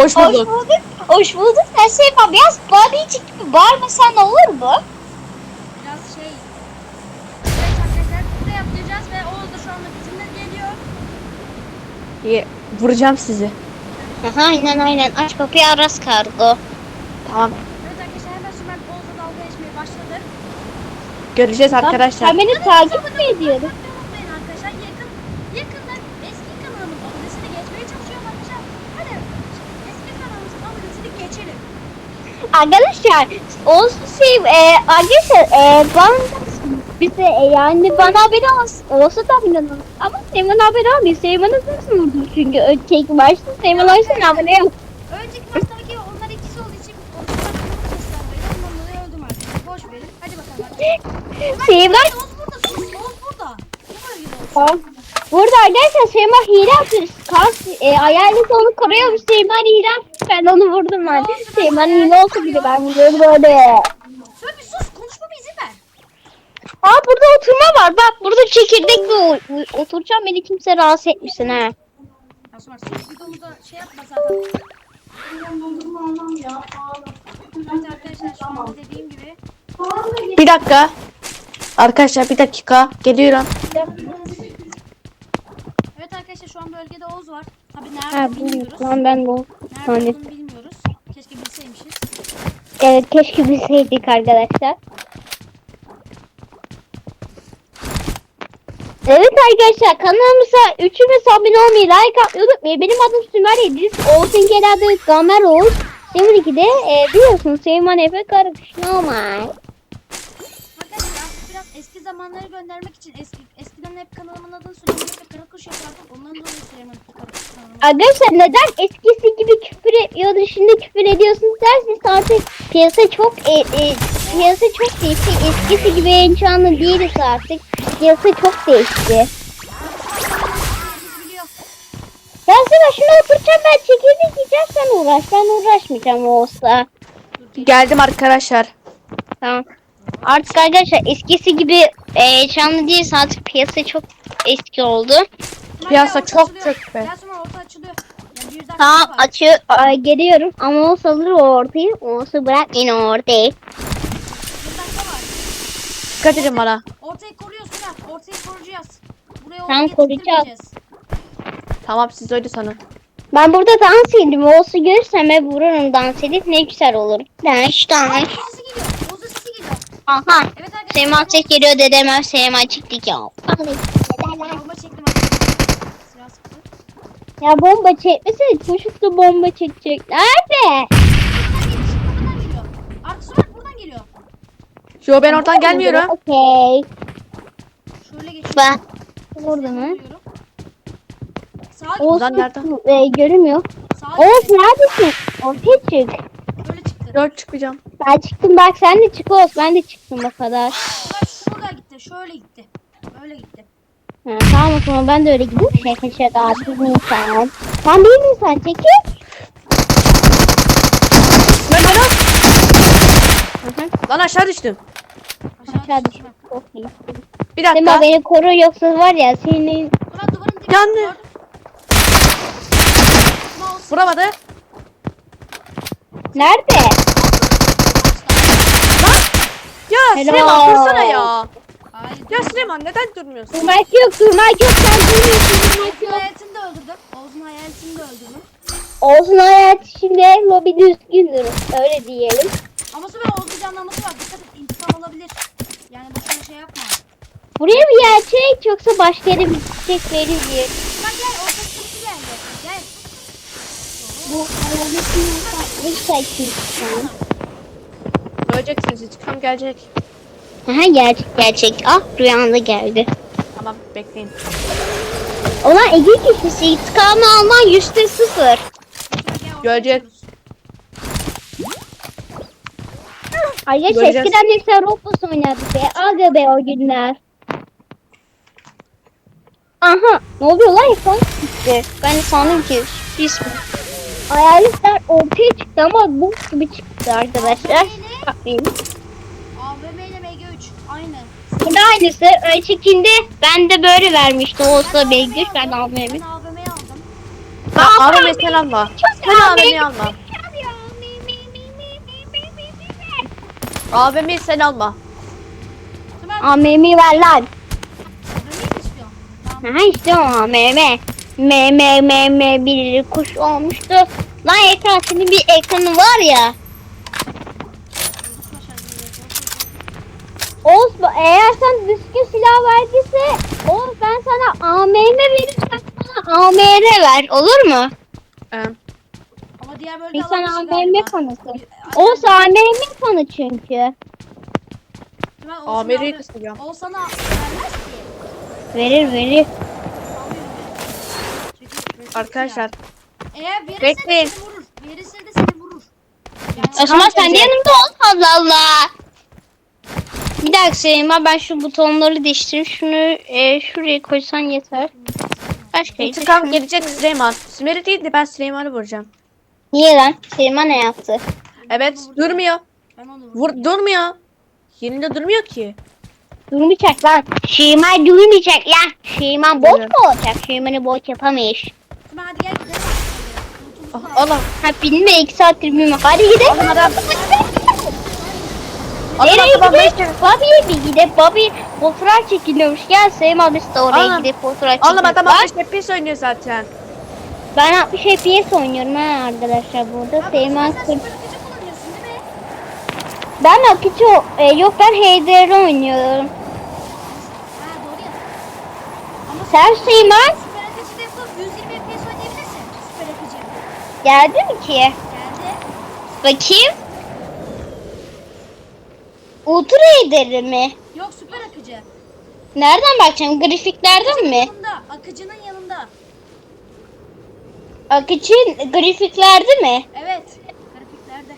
Hoş Hoş bulduk. bulduk. Hoş bulduk. Ben Seyma biraz Barbie'cik gibi bağırmasan olur mu? Biraz şey. Evet arkadaşlar buraya atlayacağız ve Oğuz da şu anda bizimle geliyor. İyi, Vuracağım sizi. Aha, aynen aynen. Aç kapıyı Aras kargo. Tamam. Evet arkadaşlar hemen Sümer Oğuz'la dalga geçmeye başladı. Göreceğiz arkadaşlar. Sen beni takip mi ediyorsun? Bakmayı unutmayın arkadaşlar. Yakın, yakında eski kanalımın abonesini geçmeye çalışıyorum arkadaşlar. Hadi eski kanalımızın abonesini geçelim. Arkadaşlar olsun şey e, arkadaşlar e, bana bize e, yani bana haberi olsun, olsa da olun. Ama Seyman haberi olmuyor. Seyman'ı nasıl vurdum çünkü öteki başta Seyman o yüzden haberi yok. Önceki maçtaki onlar ikisi olduğu için onlardan göstermeyi ondan dolayı öldüm artık. Boş verin. Hadi bakalım arkadaşlar. Seyman Oğuz burada. Oğuz burada. Bölgede Oğuz. Tamam. Burada arkadaşlar Seyman hile yapıyor. Kas, e, hayalet onu koruyormuş. Seyman hile yapmış. Ben onu vurdum ben. Seyman hile olsa bile ben vuruyorum böyle. Şöyle bir sus. Konuşmama izin ver. Aa burada oturma var. Bak burada çekirdekle o- oturacağım. Beni kimse rahatsız etmesin ha. Ya Sümer sen videomuzda şey yapma zaten. Evet arkadaşlar şu anda dediğim gibi Bir dakika. Arkadaşlar bir dakika. Geliyorum. Evet arkadaşlar şu an bölgede Oğuz var. Tabi Ha nerede bu bilmiyoruz. lan ben bu. Nerede olduğunu bilmiyoruz. Keşke bilseymişiz. Evet keşke bilseydik arkadaşlar. Evet arkadaşlar kanalımıza üçümüz abone olmayı, like atmayı unutmayın. Benim adım Sümer Yediz. Oğuz'un adı Gamer Oğuz. Şimdiki de e, biliyorsunuz Seyman Efe Karagüç normal. Arkadaşlar biraz eski zamanları göndermek için eski eskiden hep kanalımın adını Süleyman ve Karakuş yapardım. Ondan dolayı ve Karakuş. Arkadaşlar neden eskisi gibi küfür ediyordu şimdi küfür ediyorsunuz derseniz artık piyasa çok e, e, piyasa çok değişti. Eskisi gibi enchantlı değiliz artık. Piyasa çok değişti. Seba şuna oturacağım ben çekirdek yiyeceğim sen uğraş. Ben uğraşmayacağım o olsa. Geldim arkadaşlar. Tamam. Artık arkadaşlar eskisi gibi e, canlı değiliz artık piyasa çok eski oldu. Piyasa çok çöktü. Gel Sümer orta açılıyor. Yani bir dakika Tamam var. açı Ay, geliyorum ama o salır o ortayı. Olsa bırak yine ortayı. Bir dakika var. Dikkat edin bana. Ortayı koruyor Sümer. Ortayı koruyacağız. Buraya Tamam, ortaya koruyacağız. Tamam siz öyle sanın. Ben burada dans edeyim. Olsa görürsem hep vururum dans edip ne güzel olur. Dans dans sesi geliyor. Oğuz'un sesi geliyor. Aha. Evet arkadaşlar. Seyma ses geliyor dedem Seyma çıktık ya. Bomba çektim arkadaşlar. Silah sıktı. Ya bomba çekmesene çocuk da bomba çekecek. Nerede? Buradan geliyor. Buradan. Yo ben oradan gelmiyorum. Okey. Şöyle geçiyor. Ben. Orada mı? Sağa git. Oğuz Buradan nereden? e, görünmüyor. Sağa Oğuz git. neredesin? Ortaya çık. Yo çıkmayacağım. Ben çıktım bak sen de çık Oğuz. Ben de çıktım o kadar. Bak şuraya gitti. Şöyle gitti. Böyle gitti. Ha, tamam o zaman ben de öyle gideyim. Şaka şaka artık insan. Sen değil misin çekil. Ben bana. Lan aşağı düştüm. Aşağı, düşün. Çok iyi. Bir Sema dakika. beni koru yoksa var ya senin Ulan duvarın dibine Yandı. gördüm. Mouse Vuramadı. Nerede? Ya Helal. Süleyman dursana ya. Hayır. Ya Süleyman neden durmuyorsun? Durmak yok durmak yok sen duymuyorsun durmak Oğuz'un yok. hayatını da öldürdüm. Oğuz'un hayatını da öldürdüm. Olsun hayat şimdi lobi düzgündür öyle diyelim. Ama sonra Oğuz'un canlanması var. Dikkat et intikam olabilir. Yani boşuna şey yapma. Buraya bir yer çek yoksa başka yere bir çiçek verir diye. Bak gel orta sıkıntı geldi. Gel. Bu. Öleceksiniz intikam gelecek. Aha gerçek gerçek. Ah rüyanda geldi. Tamam bekleyin. Ulan Ege kişisi intikamı alman yüzde sıfır. Görecek. Göreceğiz. eskiden güzel Roblox oynardık be. Aga be o günler. Aha ne oluyor lan ekran gitti. Ben de sandım ki sürpriz mi? Hayaletler ortaya çıktı ama bu gibi çıktı arkadaşlar. Bakmayın. AVM ile MG3. Aynı. Burada aynısı. Öncekinde ben de böyle vermişti. Olsa bir güç ben almayayım. Ben AVM'yi aldım. Ya AVM'yi sen alma. Sen AVM'yi alma. AVM'yi sen alma. AMM'yi ver lan. döneyim istiyorum. Ha işte o. M M M M bir kuş olmuştu. Lan ekran senin bir ekranı var ya. Oğuz eğer sen düzgün silah verdiyse Oğuz ben sana AMM verirsem bana AMR ver olur mu? Ee, Ama diğer bölge Bir sen alan dışı AMM galiba. fanısın. Bir- Oğuz AMM fanı çünkü. Sümer, Oğuzhan AVM'yi abi- de seviyorum. O sana vermez ki. Verir verir. Arkadaşlar. Eğer verirse Bekleyin. de seni vurur. Verirse de seni vurur. Yani O zaman sen de yanımda ol Allah Allah. Bir dakika Süleyman ben şu butonları değiştireyim. Şunu e, şuraya koysan yeter. Başka hiç İntikam gelecek Süleyman. Sümer'i değil de ben Süleyman'ı vuracağım. Niye lan? Süleyman ne yaptı? Evet durmuyor. ben onu vurdum. Vur durmuyor. Yerinde durmuyor ki. Durmayacak lan. Süleyman durmayacak lan. Süleyman bot mu olacak? Süleyman'ı bot yapamayız. Hadi gel gidelim. Ah. Allah. Ha bilme iki saattir bilmiyorum. Hadi gidelim. Oğlum adam. Nereye gidelim? Bobby'ye bir gidelim. Bobby fotoğraf çekiliyormuş. Gel Süleyman biz de oraya Oğlum. gidip fotoğraf Oğlum çekelim. adam Bak, 60 FPS oynuyor zaten. Ben 60 FPS oynuyorum ha arkadaşlar burada. Abi Süleyman sen kırk- süper akıcı kullanıyorsun değil mi? Ben Akıcı e, yok ben HDR oynuyorum. Ha doğru ya. Ama Sen Süleyman geldi mi ki? Geldi. Bakayım. Ultra HDR mi? Yok süper akıcı. Nereden bakacağım? Grafiklerden mi? Yanında. Akıcının yanında. Akıcı grafiklerde mi? Evet. Grafiklerde.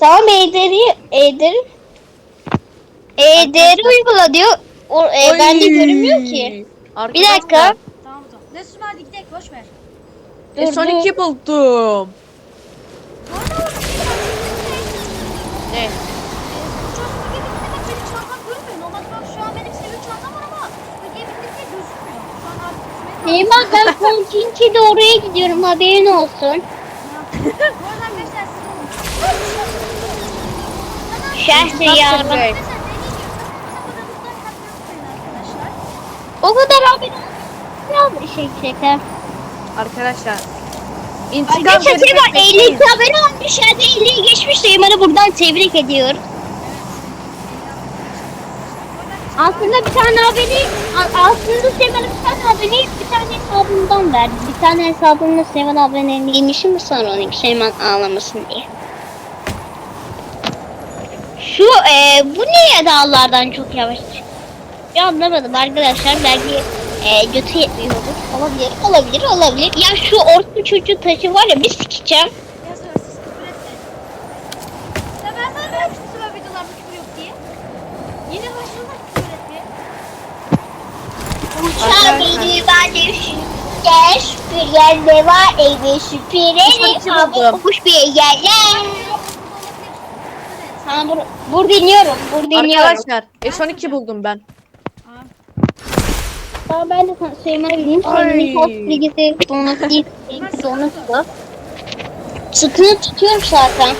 Tamam HDR'i HDR HDR uygula diyor. O, e, bende görünmüyor ki. Bir dakika. Tamam o zaman. Ne hadi gidelim boş ver. E, son iki buldum. Ne? Paketinde bak ben Kontinçi de oraya gidiyorum haberin olsun. Bu arada arkadaşlar siz olun. Şehri yardım. Bey. Arkadaşlar dediğim gibi sakın aramızdan katmayı unutmayın arkadaşlar. O kadar haberin Biraz şey şeker. Arkadaşlar. İntikam Arkadaşlar Süleyman bekleyin. 52 abone olmuş. Hadi 50'yi geçmiş Süleyman'ı buradan tebrik ediyorum. Aslında bir tane haberi, aslında Seven bir tane haberi bir tane hesabımdan verdi. Bir tane hesabımda Seven abonelerini yemişim sonra onun Süleyman ağlamasın diye. Şu e, bu niye dağlardan çok yavaş? Ya anlamadım arkadaşlar belki e, götü yetmiyor olur. Olabilir, olabilir, olabilir. Ya şu orta çocuğu taşı var ya bir sikeceğim. Yazıyor siz küfür etmeyin. Ya ben sana vermiştim Sümer videolarda küfür yok diye. Yine başladılar küfür etmeye. Uçağı beni var Gel bir yerde var evi süpürelim ama kuş bir yerler. Ha bur, bur dinliyorum, bur dinliyorum. Arkadaşlar. E, son iki buldum ben. Tamam ben de sana bileyim. Ay. Senin host bilgisi donut değil, donut bu. Sıkını tutuyorum zaten.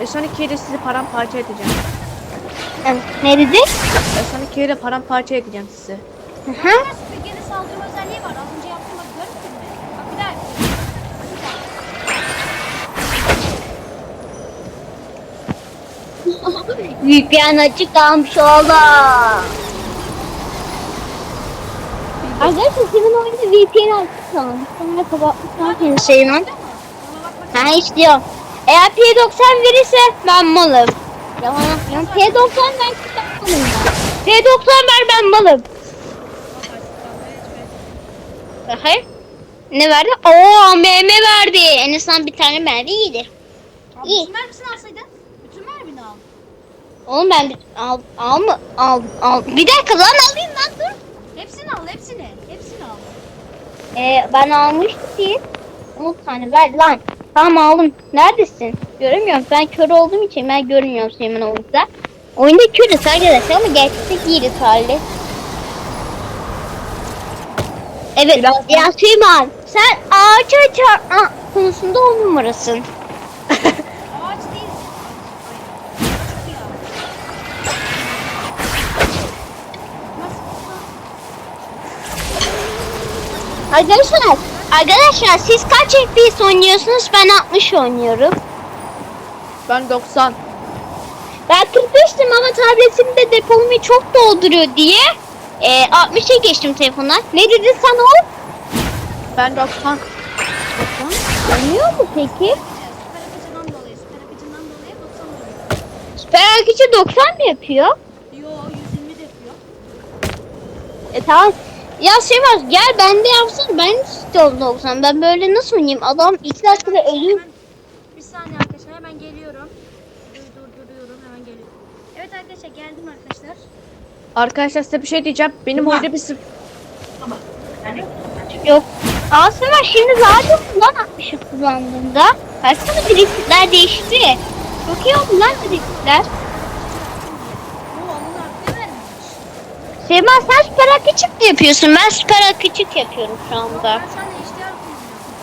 E, son ikiyi de sizi paramparça edeceğim. Ne dedi? E, son ikiyi de paramparça edeceğim sizi. Hı hı. Süpürgenin saldırma özelliği var. VPN açık kalmış oldu. Arkadaşlar senin oyunda VPN açık kalmış. Kapatmışlar Süleyman. Ona bak bak. Ha istiyorum. Eğer P90 verirse ben malım. Yalan yapıyorum. P90 versin ben malım ya. P90 ver ben malım. Hayır. Ne verdi? Oo MM verdi. En azından bir tane mermi iyiydi. Abi İyi. mermisini alsaydın. Oğlum ben bir, al, al mı? Al, al. Bir dakika lan alayım lan dur. Hepsini al hepsini. Hepsini al. Ee, ben almıştım değil. 10 tane ver lan. Tamam aldım. Neredesin? Göremiyorum. Ben kör olduğum için ben görmüyorum senin orada. Oyunda Kürüs arkadaşlar ama gerçekte değiliz hali. Evet Biraz- ya Süleyman sen ağaca çarpma konusunda on numarasın. Arkadaşlar, arkadaşlar siz kaç FPS oynuyorsunuz? Ben 60 oynuyorum. Ben 90. Ben 45'tim ama tabletimde depolumu çok dolduruyor diye e, 60'a geçtim telefona. Ne dedin sen o? Ben 90. Oynuyor mu peki? Süper akıcından dolayı. Süper akıcından dolayı 90 oluyor. Süper Akıcı 90 mı yapıyor? Yo 120 de yapıyor. E tamam. Ya Sivas gel ben de yapsın. Ben istiyorum 90. Ben böyle nasıl oynayayım? Adam 2 dakikada ölüyor. Hemen- Bir saniye arkadaşlar hemen geliyorum. Dur dur duruyorum hemen geliyorum. Evet arkadaşlar geldim arkadaşlar. Arkadaşlar size bir şey diyeceğim. Benim oyunda bir sık... Yok. Aa Sivas şimdi zaten kullan 60'ı kullandığında. Baksana driftler değişti. Çok iyi oldu lan driftler. Oo onun hakkı vermiş. Sema sen süper akıcık mı yapıyorsun? Ben süper akıcık yapıyorum şu anda.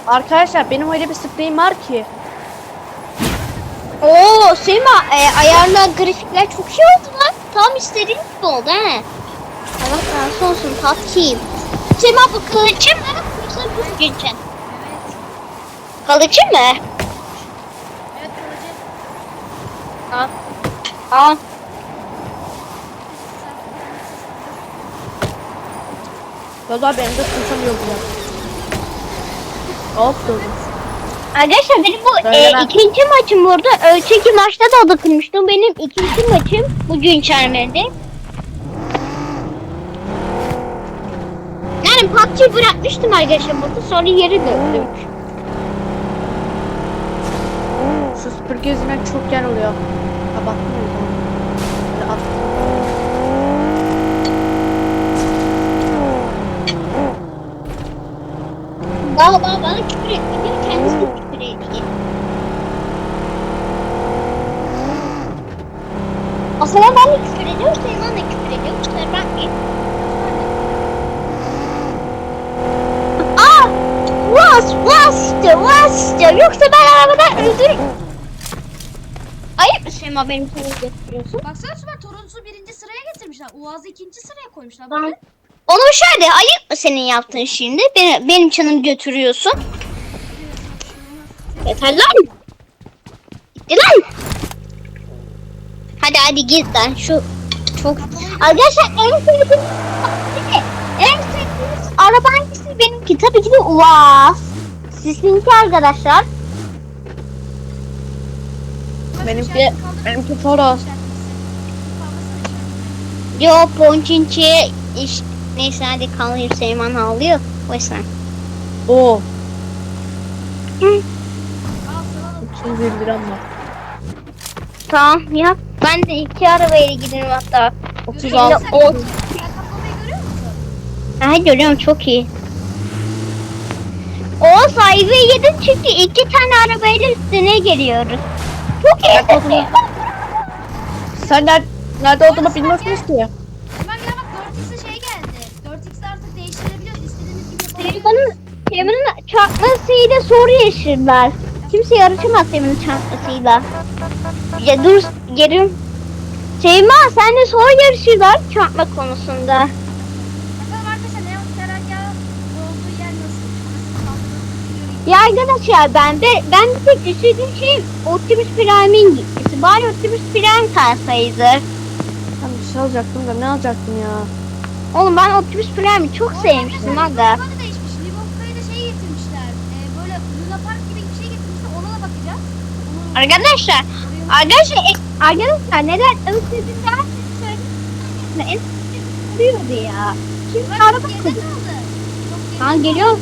Arkadaşlar benim öyle bir spreyim var ki. Oo Sema e, ayarla grafikler çok iyi oldu lan. Tam istediğim gibi oldu he. Allah razı olsun tatlıyım. Sema bu kılıcı mı? Yoksa bu güncel? Evet. Kalıcı mı? Evet kılıcı. Aa. Aa. Valla benim de sıkıntım yok ya. Hop durdum. Arkadaşlar benim bu Böyle e, ben- ikinci maçım burada. Önceki maçta da dokunmuştum. Benim ikinci maçım bugün çermede. Yani PUBG bırakmıştım arkadaşlar burada. Sonra geri döndüm. Şu süpürge yüzünden çok yer oluyor. O yüzden. Böyle attım. Daha daha bana küfür etmedi. Kendisi de küfür ediyor. Aslında ben de küfür ediyorum. Seyman da küfür ediyor. Kusura bakmayın. Aa! Was, was işte, was işte. Yoksa ben arabadan öldürürüm. Ayıp mı Seyman benim sana götürüyorsun? Baksana Süper Torunsu birinci sıraya getirmişler. Uaz'ı ikinci sıraya koymuşlar. Tamam. Onu şöyle ayıp mı senin yaptığın şimdi? Benim, benim canımı götürüyorsun. Yeter lan. Gitti lan. Hadi hadi git lan şu çok Arkadaşlar en sevdiğim en sevdiğiniz araba hangisi benimki tabii ki de UAZ. Sizinki arkadaşlar. Benimki, benimki Toros. Yo Ponçinki iş neyse hadi kalayım Seyman ağlıyor. O yüzden. Oo. Hı. 201 liram var. Tamam yap. Ben de iki arabayla giderim hatta. 36. O- Sen kaplamayı görüyor musun? Ha görüyorum çok iyi. O sahibi yedim çünkü iki tane arabayla üstüne geliyoruz. Çok iyi. Sen nerede, nerede olduğumu bilmiyorsunuz ki. Seyman'ın Seyman'ın çarpmasıyla soru yaşırlar. Kimse yarışamaz Seyman'ın çarpmasıyla. Ya dur geliyorum. Seyman sen de soru yarışırlar çarpma konusunda. Ya arkadaşlar ben de ben bir tek istediğim şey Optimus Prime'in gitmesi. Bari Optimus Prime kalsaydı. Ben bir şey alacaktım da ne alacaktım ya. Oğlum ben Optimus Prime'i çok sevmiştim aga. Livokka'da değişmiş. Livokka'yı da şey getirmişler. Ee, böyle Luna Park gibi bir şey getirmişler. Ona da bakacağız. Onu Arkadaşlar, arkadaşlar, e, arkadaşlar neden özledin derseniz söyleyin. En oluyordu ya. Şimdi araba geride kırdı. kaldı. Çok geride Ha geliyor.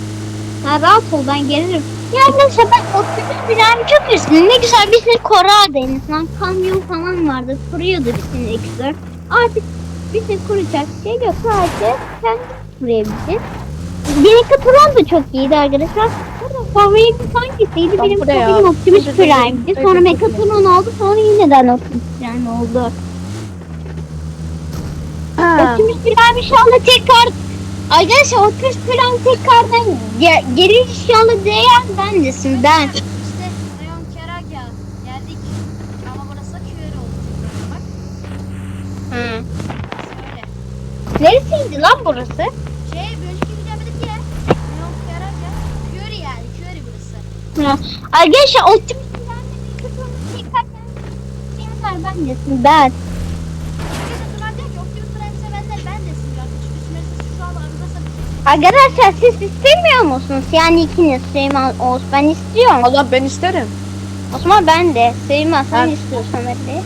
Sen rahat ol ben gelirim. Ya arkadaşlar ben Optimus Prime'i çok üzüldüm. Ne güzel bir sürü korardı en azından. Kamyon falan vardı. Kuruyordu bütün ekstra. Artık bir sürü kuracak şey yok. Sadece sen kurayabilirsin. Benim katılan da çok iyiydi arkadaşlar. Favoritim hangisiydi? Tam Benim buraya. favorim Optimus değil. Prime'di. Burada Sonra değil. Megatron oldu. Sonra yeniden Optimus Prime oldu. Optimus Prime anda tekrar Arkadaşlar Optimus Prime tekrardan ge şu anda diyen bendesin ben. İşte Rayon Keragya geldik. Ama burası QR oldu. Bak Hı. öyle. Neresiydi lan burası? Şey bir önceki videoda dedik ya. Rayon Keragya. QR yani QR burası. Hı. Arkadaşlar Optimus Prime'le bir tekrardan diyenler bendesin ben. Arkadaşlar Sümer diyor ki Optimus Prime sevenler ben desin diyor. Çünkü Sümer sesi şu an arızası bir şey. Arkadaşlar siz istemiyor musunuz? Yani ikiniz Süleyman Oğuz ben istiyorum. Allah ben isterim. O zaman ben de. Süleyman sen Ben- istiyorsan hadi.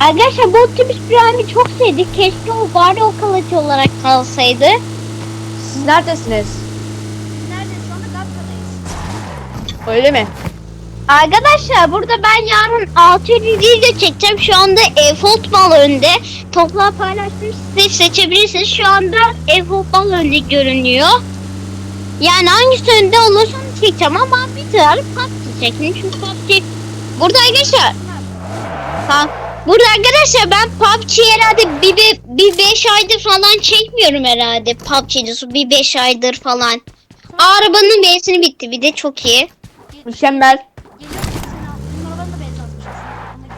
Arkadaşlar bu Optimus Prime'i çok sevdik. Keşke o bari o kalıcı olarak kalsaydı. Siz neredesiniz? Biz neredeyiz? Şu anda Gatka'dayız. Öyle mi? Arkadaşlar burada ben yarın 600 video çekeceğim. Şu anda e-futbol önde. Toplam paylaştım size seçebilirsiniz. Şu anda e-futbol önde görünüyor. Yani hangisi önde olursa onu çekeceğim ama bir tane PUBG çekeyim. Çünkü PUBG burada arkadaşlar Ha, burada arkadaşlar ben PUBG herhalde bir, bir, bir beş aydır falan çekmiyorum herhalde PUBG'de bir beş aydır falan. Arabanın benzini bitti bir de çok iyi. Mükemmel.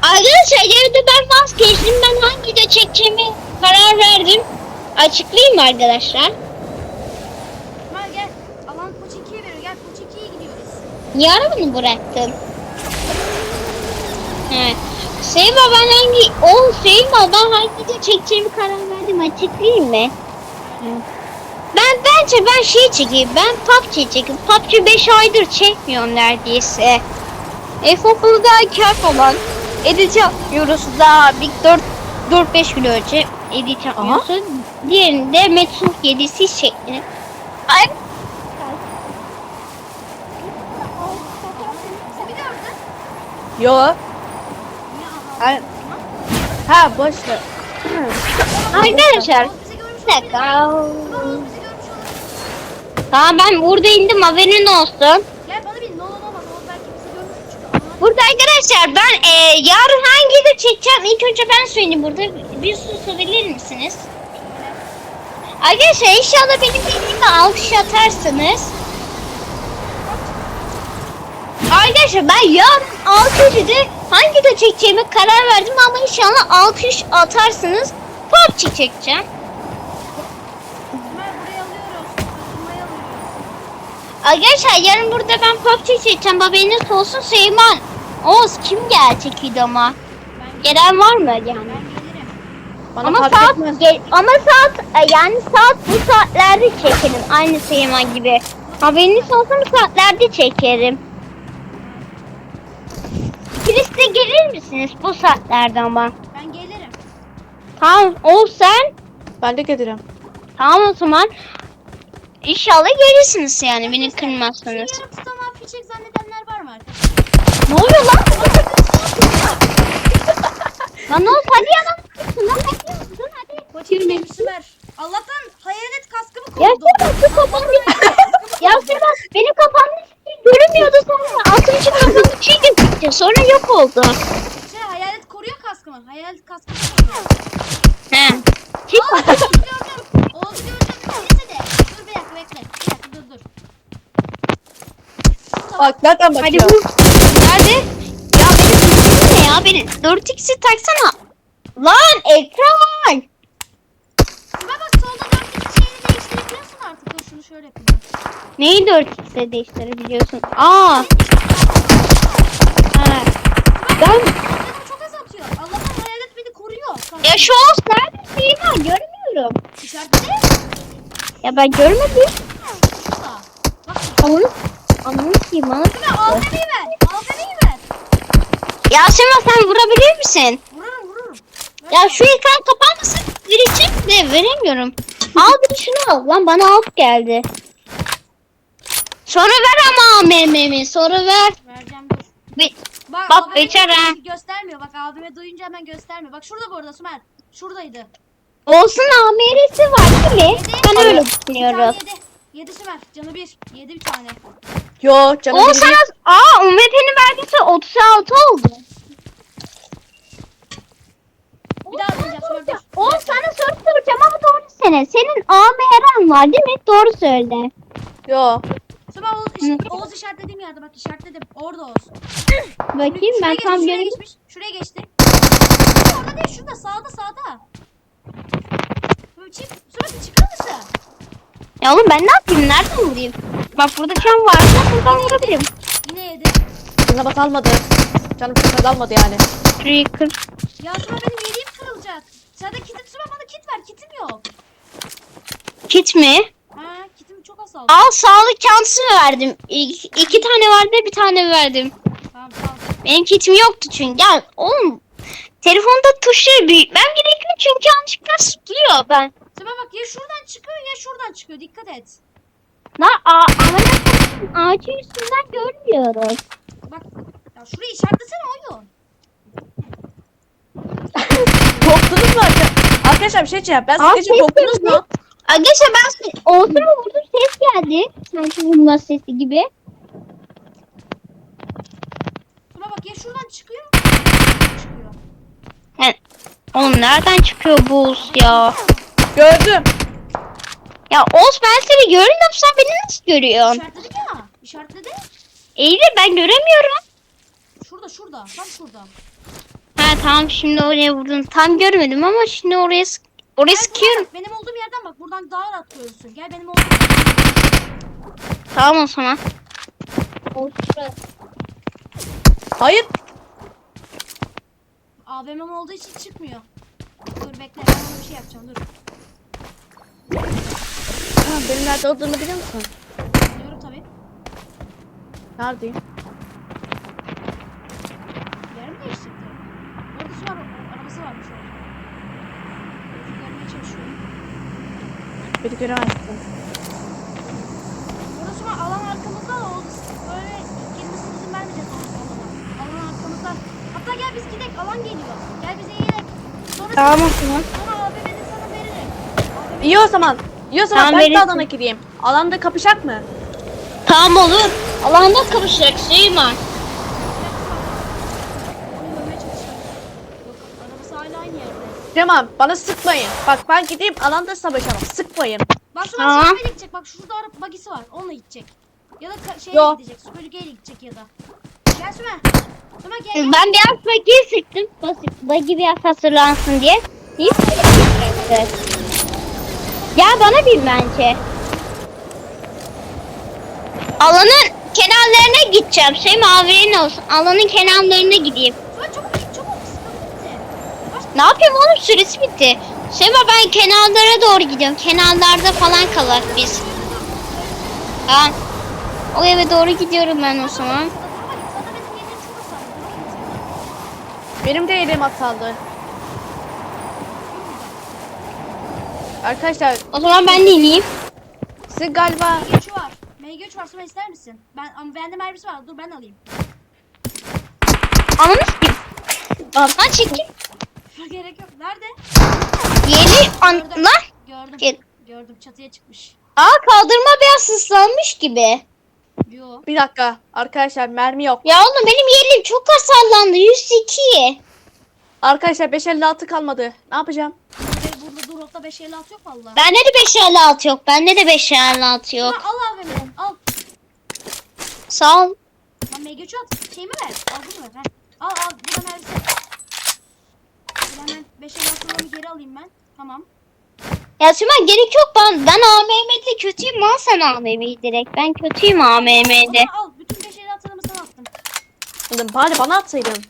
Arkadaşlar yarıda ben vazgeçtim. Ben hangi video çekeceğimi karar verdim. Açıklayayım mı arkadaşlar? Sümer gel. Alan Koç 2'ye veriyor. Gel Koç 2'ye gidiyoruz. Niye arabanı bıraktın? He. Seyma ben hangi... O Seyma ben hangi video çekeceğimi karar verdim. Açıklayayım mı? Ben bence ben şey çekeyim. Ben PUBG çekeyim. PUBG 5 aydır çekmiyorum neredeyse. E-Futbol'u daha kar falan. Edit yapmıyoruz daha bir 4 4-5 gün önce edit yapmıyorsun. Diğerinde Metin 7'si şeklinde. Ay Bizi mi gördün? Yo. Aha? Ha, boş ver. arkadaşlar bir dakika. Tamam ben burada indim haberin olsun. Gel bana bir ne olur olmaz. Oğuz belki bizi görmüş çünkü Burada arkadaşlar ben e, yarın hangi de çekeceğim ilk önce ben söyleyeyim burada bir susabilir misiniz? Arkadaşlar inşallah benim dediğime alkış atarsınız. Arkadaşlar ben yarın 6'da hangi de çekeceğime karar verdim ama inşallah alkış atarsınız. PUBG çekeceğim. Arkadaşlar yarın burada ben PUBG çekeceğim. Haberiniz olsun Seyman. Oğuz kim gelecek videoma? Gelen var mı yani? ben gelirim. Bana ama saat ge- ama saat e, yani saat bu saatlerde çekerim. Aynı Seyman gibi. Haberiniz olsun bu saatlerde çekerim. De gelir misiniz bu saatlerde ama? Ben gelirim. Tamam Oğuz sen? Ben de gelirim. Tamam o zaman. İnşallah gelirsiniz yani beni Şu kırmazsınız. yarım tutamağı fişek zannedenler var mı arkadaşlar? Ne oluyor lan? Lan Oğuz hadi yalan. Lan hadi yalan, hadi. Koç 2'ymiş Sümer. Allah'tan hayalet kaskımı Ya korudu. Seba şu kapandı. ya Seba benim kapandı görünmüyordu sonra. Altıncı kapandı şey gözüktü. Sonra yok oldu. Şey hayalet koruyor kaskımı. Hayalet kaskımı koruyor. He. Kim Aa Oğuz'u gördüm. Oğuz'u gördüm. Neyse de. Dur bir dakika bekle. Bir dakika dur dur. Tamam. Bak nereden Hadi bakıyor? vur. Nerede? Ya benim bildiğim ne ya? Benim 4x'i taksana. Lan ekran. Şuna bak solda dört şeyini değiştirebiliyorsun artık. Dur şunu şöyle yapayım. Neyi 4x'e değiştirebiliyorsun? Aa. Ha. Ben Canım çok azaltıyor. Allah'tan hayalet beni koruyor. ya şu Oğuz nerede? Şeyi ben görmüyorum. İçeride de. Ya ben görmedim. Bak. Ananı Ananı kim bana? Şuna AVM'yi ver. AVM'yi ver. Yasemin sen vurabilir misin? Vururum vururum. Ya şu ekran kapanmasın. Verecek de veremiyorum. Al bir şunu al. Lan bana alt geldi. Sonra ver ama AMM'mi. Sonra ver. Vereceğim dur. Bir, Bak, Bak, AVM geçer ha. Göstermiyor. Bak AVM duyunca hemen göstermiyor. Bak şurada bu arada Sümer. Şuradaydı. olsun AMR'si var değil mi? Yedi. Ben öyle Bir düşünüyorum. tane yedi. Yedi Sümer. Canı bir. Yedi bir tane. Yo canım O benim sana... Aa UMP'nin vergisi 36 oldu. Bir daha atlayacağım. Dur dur. O sana soru soracağım ama doğru söyle. Senin AMR'n var değil mi? Doğru söyle. Yo. Sonra Oğuz, iş- Oğuz işaretlediğim yerde bak işaretledim. Orada Oğuz. Bakayım Şuraya ben geçti, tam şuraya geçmiş. Şuraya geçti. Orada değil şurada sağda sağda. Böyle Çık. Sonra bir çıkar mısın? Ya oğlum ben ne yapayım? Nereden vurayım? Bak burada çam varsa buradan vurabilirim. Yine yedi. Buna bak almadı. Canım az almadı yani. Şurayı kır. Ya sonra benim yediğim kırılacak. Sende kitim sonra bana kit ver. Kitim yok. Kit mi? Ha kitim çok az aldı. Al sağlık çantası verdim. İki, iki tane vardı bir tane verdim. Tamam ol. Benim kitim yoktu çünkü. Gel oğlum. Telefonda tuşları büyütmem gerekiyor çünkü yanlışlıkla sıkılıyor ben. Sonra bak ya şuradan çıkıyor ya şuradan çıkıyor. Dikkat et. Lan ağacın üstünden görmüyoruz. Bak ya şurayı işaretlesene oyun. Korktunuz mu arkadaşlar? Arkadaşlar bir şey diyeceğim. Ben Aa, ses korktunuz geldi. mu? Arkadaşlar ben se- Oğuzhan'a vurdum ses geldi. Sanki vurma sesi gibi. Sonra bak ya şuradan çıkıyor. Çıkıyor. Yani, oğlum nereden çıkıyor bu Oğuz ya? Gördüm. Ya Oğuz ben seni görüyorum sen beni nasıl görüyorsun? İşaretledik ya. İşaretledi. İyi de ben göremiyorum. Şurada şurada. Tam şurada. Ha tamam şimdi oraya vurdun. Tam görmedim ama şimdi oraya sık oraya Gel sıkıyorum. buradan bak, Benim olduğum yerden bak. Buradan daha rahat görürsün. Gel benim olduğum Tamam o zaman. Hayır. AVM'm olduğu için çıkmıyor. Dur bekle ben ona bir şey yapacağım dur. Ha, benim nerede olduğumu biliyor musun? Biliyorum tabii. Neredeyim? Yer mi değiştirdi? Orada su var. Arabası varmış orada. Gözü görmeye çalışıyorum. Beni göremezsin. Orada su var. Alan arkamızda da o böyle girmesine izin vermeyeceğiz o alana. Alan arkamızda. Hatta gel biz gidelim. Alan geliyor. Gel bize yiyelim. Sonra, Tamam o zaman. sonra AVM'de sana veririm. AVM İyi o zaman. İyi o zaman Tamam, ben de verirsin. alana gireyim. Alanda kapışak mı? Tamam olur. Alanda kapışacak. Yok aynı yerde. Tamam bana sıkmayın. Bak ben gideyim alanda savaşamam. Sıkmayın. Bak şu Tamam. an gidecek. Bak şurada araba bagisi var. Onunla gidecek. Ya da ka- şeye Yo. gidecek. Süpürgeyle gidecek ya da. Gel Sümer. Sümer gel. gel. Ben biraz bagiye sıktım. Basit, bagi biraz hazırlansın diye. Niye? Ya bana bir bence. Alanın kenarlarına gideceğim. Şey mavilerin olsun. Alanın kenarlarına gideyim. Sümer çabuk git çabuk. Ne yapayım oğlum süresi bitti. Sema ben kenarlara doğru gidiyorum. Kenarlarda falan kalak biz. Tamam. O eve doğru gidiyorum ben o zaman. Benim de yerim ataldı. Arkadaşlar O zaman ben de ineyim. siz galiba MG3 var. MG3 var Sümer ister misin? Ben ama bende mermisi var. Dur ben alayım. Ananı sikeyim. Lan çekil. Gerek yok. Nerede? Yeni an Gördüm. lan. Gördüm. Gel. Gördüm. Çatıya çıkmış. Aa kaldırma biraz sıslanmış gibi. Yo. bir dakika arkadaşlar mermi yok. Ya oğlum benim yerim çok hasarlandı. 102. Arkadaşlar 556 kalmadı. Ne yapacağım? Durot'ta 556 yok valla. Bende de 556 yok. Bende de 556 yok. Al AVM'den. Al. Sağ ol. Lan MG3 at. Şeyimi ver. Al bunu ver. Heh. Al al. Bir de mermisi. Bir hemen 556'ları geri alayım ben. Tamam. Ya Sümen gerek yok ben. Ben AMM'de kötüyüm. Al sen AMM'yi direkt. Ben kötüyüm AMM'de. zaman al. Bütün 556'larımı sana attım. Dedim bari bana atsaydın.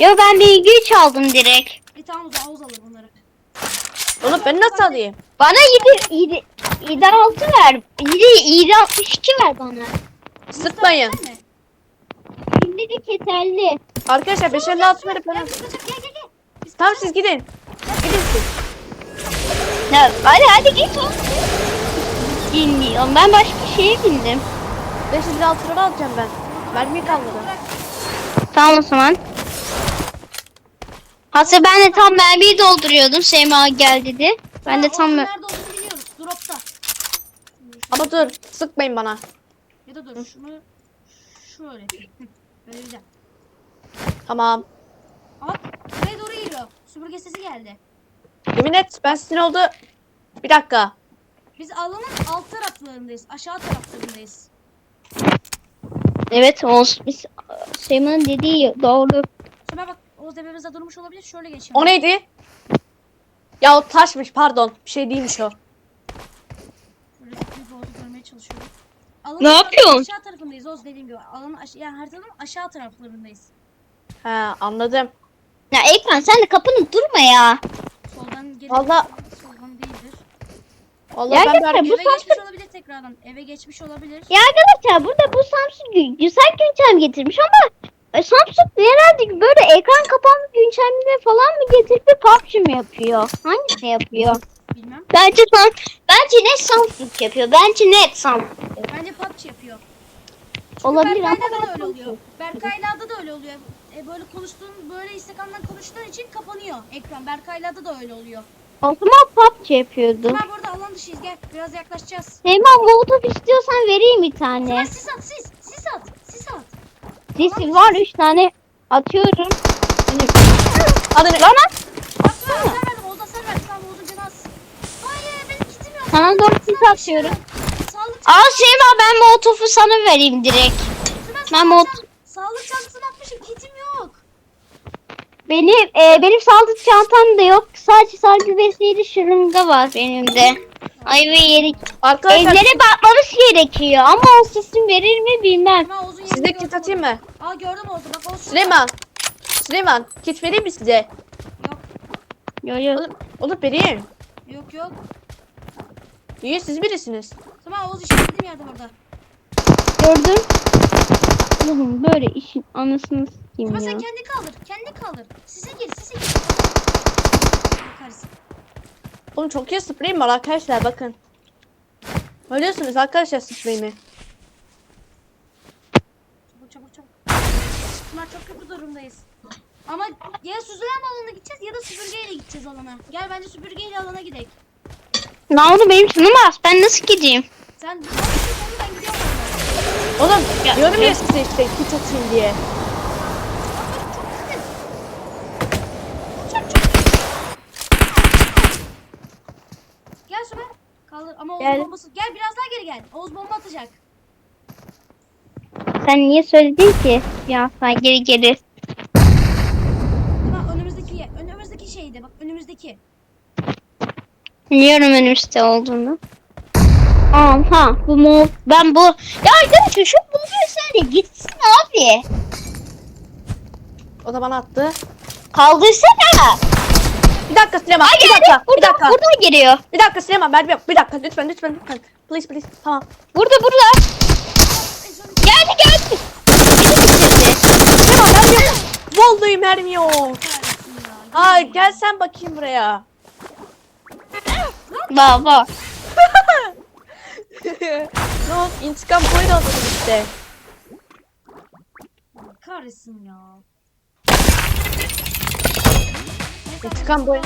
Yo ben bilgiyi çaldım direkt. Bir tamam o zaman Oğuz alır bunları. Oğlum ben nasıl alayım? Bana 7 7 7 6 ver. 7 7 62 ver bana. Sıkmayın. Şimdi de keterli. Arkadaşlar 556 verip Gel bana. kız kaçak gel gel gel. Biz Tamam siz gidin. Gidin siz. Ya hadi hadi git oğlum. Ben başka şeye bindim. 556 lira alacağım ben. Mermi kalmadı. Tamam o zaman. Hatta ben de tam mermiyi dolduruyordum. Sema gel dedi. Ben de tam nerede olduğunu biliyoruz. Dropta. Ama dur sıkmayın bana. Ya da dur şunu şöyle. Böyle güzel. Tamam. Bak buraya doğru geliyor. Süpürge sesi geldi. Yemin et ben sizin oldu. Bir dakika. Biz alanın alt taraflarındayız. Aşağı taraflarındayız. Evet Oğuz biz Seyman'ın dediği doğru. Oğuz tepemizde durmuş olabilir. Şöyle geçelim. O neydi? Ya o taşmış pardon. Bir şey değilmiş o. Böyle bir Oğuz'u görmeye çalışıyorum. Alanın Ne yapıyorsun? Aşağı tarafındayız Oğuz dediğim gibi. Alanın aş- yani haritanın aşağı taraflarındayız. He anladım. Ya Ekran sen de kapını durma ya. Soldan geri Valla- soldan değildir. Vallahi Ya ben bir Bu Eve geçmiş olabilir tekrardan. Eve geçmiş olabilir. Ya arkadaşlar burada bu Samsung gü- güzel güncel getirmiş ama e, Samsung herhalde böyle ekran kapanma güncellemeleri falan mı getirdi PUBG mi yapıyor? Hangisini yapıyor? Bilmem. Bence Sam bence net Samsung yapıyor. Bence net Samsung. Bence PUBG yapıyor. Çünkü Olabilir ama da öyle oluyor. Berkay'larda da öyle oluyor. E, böyle konuştuğun, böyle Instagram'dan konuştuğun için kapanıyor ekran. Berkay'larda da öyle oluyor. O zaman PUBG yapıyordu. Hemen burada alan dışıyız gel. Biraz yaklaşacağız. Seyman Molotov istiyorsan vereyim bir tane. sis at sis. Sis at. Sis at. Sisi var 3 tane atıyorum. Adını Lan kitim yok. Sana doğru sis atıyorum. Sağlık Aa ben Molotov'u sana vereyim direkt. Ben çant- sağlık çantasına atmışım. Kitim yok. Benim e, benim sağlık çantam da yok. Sadece sadece vesile şırınga var benim de. Ay ve yeri. arkadaşlar Evlere bakmamız gerekiyor ama o sesim verir mi bilmem. Hemen Oğuz'un size gördüm. kit atayım mı? Aa gördüm Oğuz'u. Bak Oğuz şurada. Süleyman. Süleyman kit vereyim mi size? Yok. Yo yo. Oğlum, oğlum vereyim. Yok yok. İyi siz birisiniz. Tamam Oğuz işaretlediğim yerde burada. Gördün. Oğlum böyle işin anasını sikeyim Ama ya. sen kendi kaldır. Kendi kaldır. Sise gir. Sise gir. Bakarız. Oğlum çok iyi spreyim var arkadaşlar bakın. Görüyorsunuz arkadaşlar spreyimi. Çabuk çabuk çabuk. Bunlar çok kötü durumdayız. Ama ya süzülen alana gideceğiz ya da süpürgeyle gideceğiz alana. Gel bence süpürgeyle alana gidelim. Ne oldu benim sunum az. Ben nasıl gideyim? Sen ben gidiyorum. Oğlum Ya- diyorum ya- ya size işte kit atayım diye. Çok çok. Gel Sümer. Kaldır ama Oğuz Gel. bombası. Gel biraz daha geri gel. Oğuz bomba atacak. Sen niye söyledin ki? Ya sen geri geri. Tamam önümüzdeki önümüzdeki şeydi bak önümüzdeki. Biliyorum önümüzde olduğunu. Aha bu mu? Ben bu... Ya arkadaşlar şu bunu söyle gitsin abi. O da bana attı. Kaldırsana. Bir dakika Süleyman. Ay Bir dakika. Bir Buradan, dakika. buradan geliyor. Bir dakika Süleyman ben bir, bir dakika lütfen lütfen lütfen. Please please. Tamam. Burada burada. Geldi geldi. Süleyman ben bir... Vallahi mermi yok. Ay gel sen bakayım buraya. Baba. ne oldu? İntikam boyu da aldım işte. Kahretsin ya. 어떻게 한 거야?